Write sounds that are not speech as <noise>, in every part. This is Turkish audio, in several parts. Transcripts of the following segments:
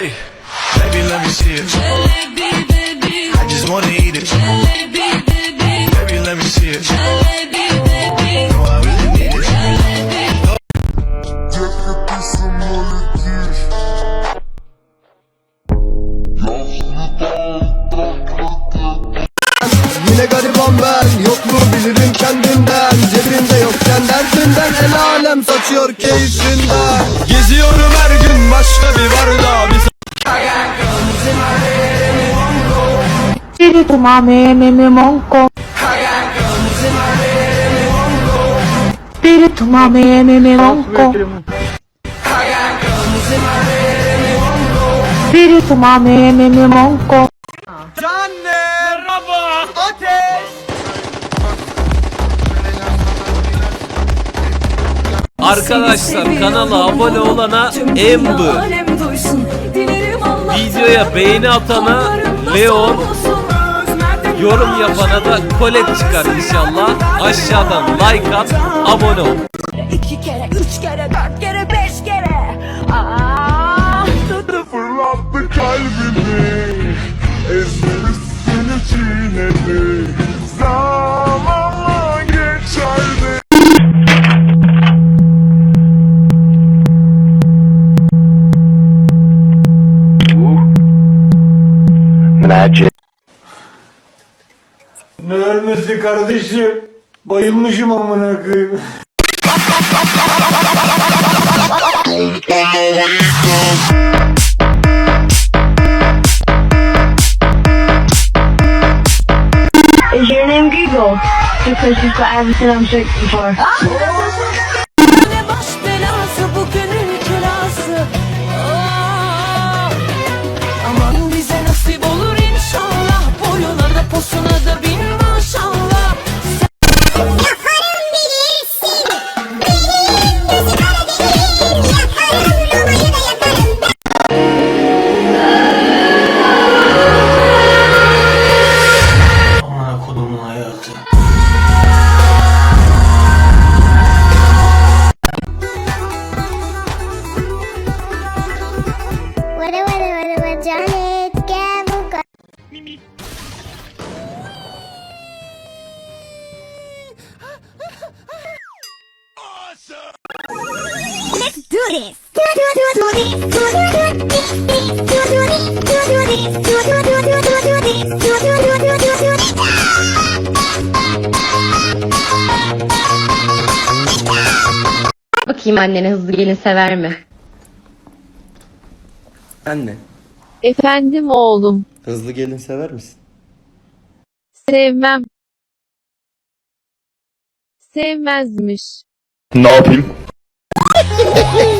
Baby, let me see it. I just wanna eat it. Baby, let me see it. No, I really need it. Yine gariban ben Yok mu bilirim kendimden Cebimde yokken derdinden El alem saçıyor keyfinden Geziyorum her gün başka bir barda Bir Espíritu mame me me monco. Espíritu mame me me monco. Espíritu mame me me monco. Arkadaşlar kanala abone olana Amber, videoya beğeni atana Leon, yorum yapana da Colette çıkar inşallah. Aşağıdan like at, abone ol. İki kere, üç kere, dört kere, beş kere. Aa, Fırlattı kalbimi Ezmemişsini çiğnedi Ne ölmesi kardeşim? Bayılmışım amına koyayım. Is your name Google? Because you've got everything I'm searching for. Bakayım annene hızlı gelin sever mi? Anne Efendim oğlum. hızlı gelin sever misin? Sevmem. Sevmezmiş. Ne yapayım? <laughs>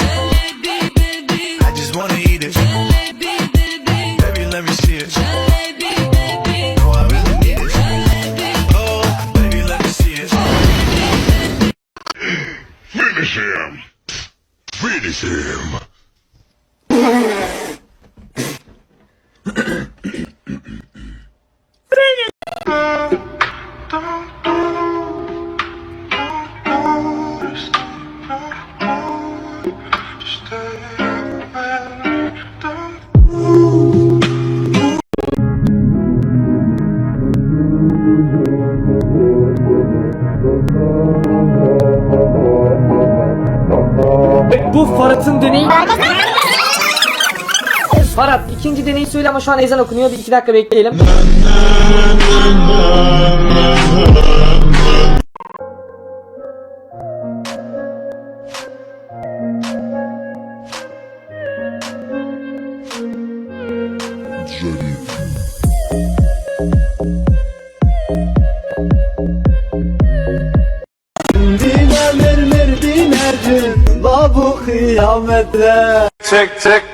let Bu Farhat'ın deneyi. Farhat ikinci deneyi söyle ama şu an ezan okunuyor. Bir iki dakika bekleyelim. Diner mer dinercim Babu kıyamette check, check,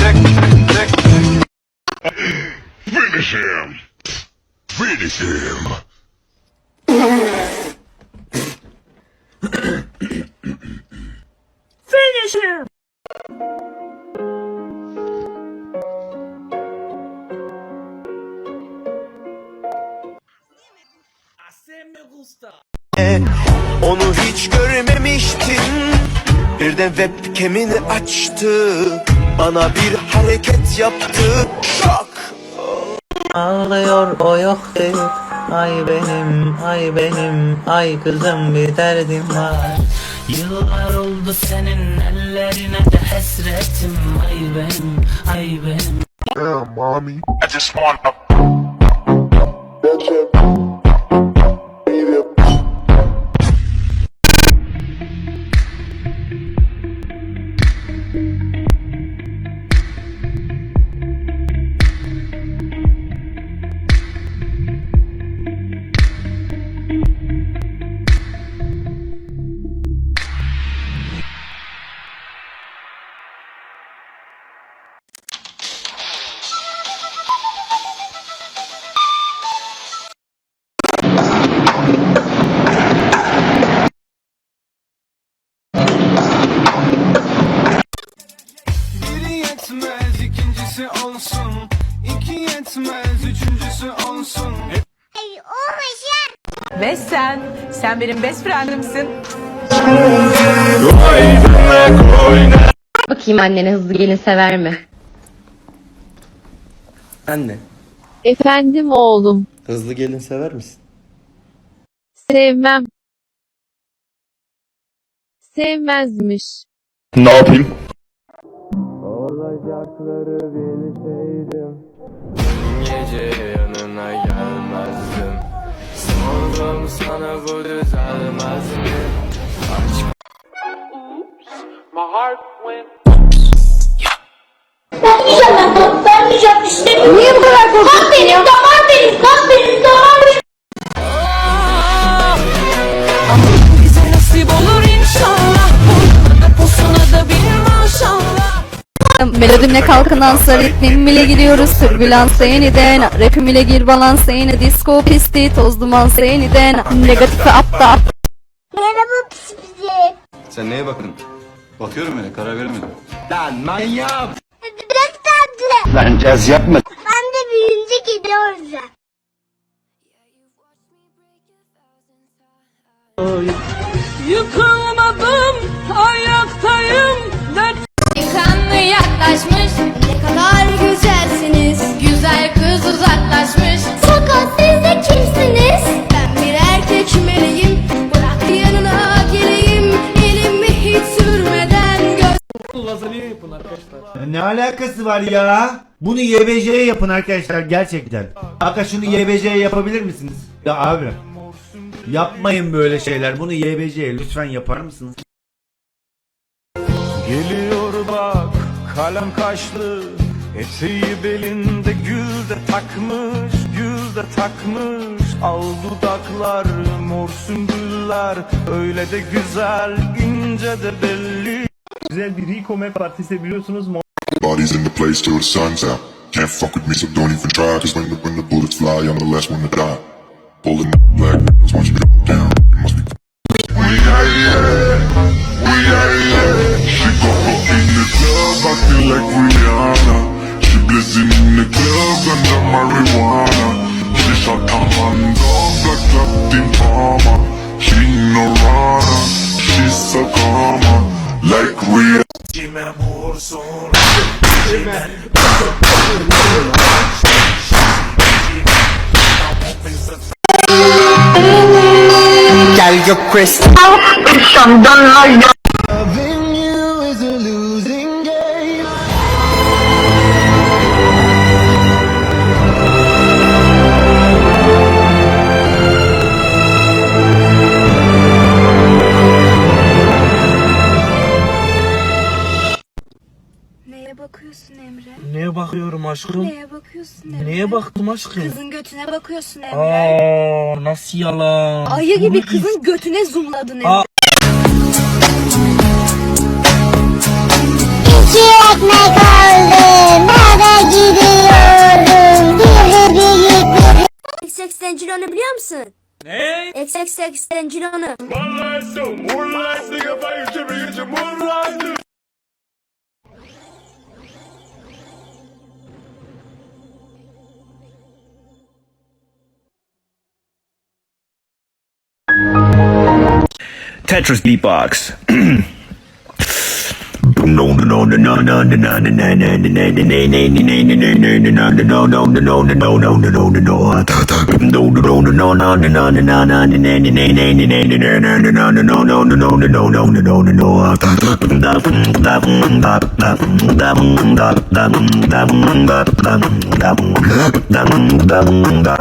check, check. Finish him. Finish him. Onu hiç görmemiştin Birden webcam'ini açtı. Bana bir hareket yaptı. Şok Ağlıyor o yok değil. Ay benim, ay benim, ay kızım bir derdim var. Yıllar oldu senin ellerine de hasretim. Ay benim, ay benim. Damn, mommy. I just wanna. Biri ikincisi olsun İki yetmez üçüncüsü olsun Ve sen, sen benim best friendimsin. Bakayım annene hızlı gelin sever mi? Anne Efendim oğlum. hızlı gelin sever misin? Sevmem. Sevmezmiş. Ne yapayım? Olacakları bilseydim Gece yanına gelmezdim Sordum sana bu düzelmez mi? Ben diyeceğim işte. Niye bu kadar korkuyorsun Kan benim, damar Melodimle kalkınansa ritmim bile gidiyoruz Türbülansa yeniden Rapim ile gir balansa yine Disco pisti toz dumansa yeniden Negatifi apta Merhaba pis pisi. Sen neye bakın? Bakıyorum öyle karar veremedim Lan manyak Bırak tatlı. Lan caz yapma. Ne alakası var ya? Bunu YBC'ye yapın arkadaşlar gerçekten. Aka şunu YBC'ye yapabilir misiniz? Ya abi. Yapmayın böyle şeyler. Bunu YBC'ye lütfen yapar mısınız? Geliyor bak kalem kaşlı Eteği belinde gül de takmış Gül de takmış Al dudaklar mor sümbüller Öyle de güzel ince de belli Güzel bir Rico Map partisi biliyorsunuz mu? Bodies in the place till the sun's out. Can't fuck with me, so don't even try. Cause when the, when the bullets fly, I'm the last one to die. Pulling up black windows, watch me go down. It must be. We are here, we are here. She got up in the club, acting like Rihanna. She blazing in the club under marijuana. She shot her hand off like Captain Palmer. She no runner, she's a calmer. Like Rihanna. Gel gök Chris Loving aşkım? Neye bakıyorsun Emre? Neye baktım aşkım? Kızın götüne bakıyorsun Emre. Aa, nasıl yalan? Ayı gibi Bunu kızın götüne zoomladın Emre. Aa. İki ekmek aldım eve gidiyorum. Bir bir yıkıyorum. X X Tengiron'u biliyor musun? Ne? X X X Tengiron'u. Moonlight, moonlight, nigga, fire, shiver, get your moonlight. Tetris beatbox. <laughs> <laughs>